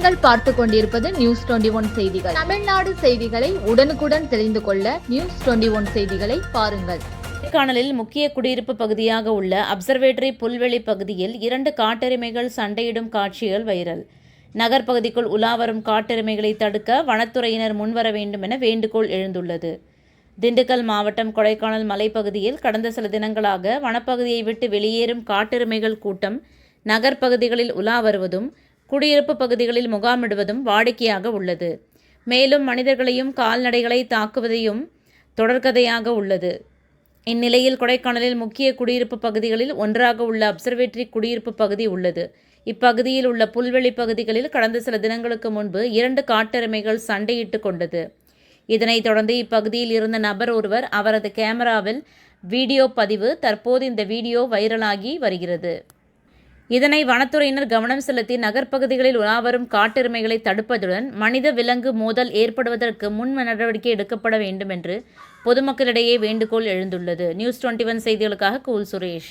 பார்த்து கொண்டிருப்பது news twenty one செய்திகள். தமிழ்நாடு செய்திகளை உடனுக்குடன் தெரிந்து கொள்ள நியூஸ் டுவெண்டி ஒன் செய்திகளை பாருங்கள். நேர்காணலில் முக்கிய குடியிருப்பு பகுதியாக உள்ள அப்சர்வேட்டரி புல்வெளி பகுதியில் இரண்டு காட்டெருமைகள் சண்டையிடும் காட்சிகள் வைரல். நகர் பகுதிக்குள் உலாவரும் காட்டெருமைகளை தடுக்க வனத்துறையினர் முன்வர வேண்டும் என வேண்டுகோள் எழுந்துள்ளது. திண்டுக்கல் மாவட்டம் கொடைக்கானல் மலைப்பகுதியில் கடந்த சில தினங்களாக வனப்பகுதியை விட்டு வெளியேறும் காட்டெருமைகள் கூட்டம் நகர் பகுதிகளில் உலா வருவதும் குடியிருப்பு பகுதிகளில் முகாமிடுவதும் வாடிக்கையாக உள்ளது. மேலும் மனிதர்களையும் கால்நடைகளை தாக்குவதையும் தொடர்கதையாக உள்ளது. இந்நிலையில் கொடைக்கானலில் முக்கிய குடியிருப்பு பகுதிகளில் ஒன்றாக உள்ள அப்சர்வேட்டரி குடியிருப்பு பகுதி உள்ளது. இப்பகுதியில் உள்ள புல்வெளி பகுதிகளில் கடந்த சில தினங்களுக்கு முன்பு இரண்டு காட்டெருமைகள் சண்டையிட்டு கொண்டது. இதனைத் தொடர்ந்து இப்பகுதியில் இருந்த நபர் ஒருவர் அவரது கேமராவில் வீடியோ பதிவு தற்போது இந்த வீடியோ வைரலாகி வருகிறது. இதனை வனத்துறையினர் கவனம் செலுத்தி நகர்ப்பகுதிகளில் உலாவரும் காட்டெருமைகளை தடுப்பதுடன் மனித விலங்கு மோதல் ஏற்படுவதற்கு முன் நடவடிக்கை எடுக்கப்பட வேண்டும் என்று பொதுமக்களிடையே வேண்டுகோள் எழுந்துள்ளது. நியூஸ் டுவெண்ட்டி ஒன் செய்திகளுக்காக கூல் சுரேஷ்.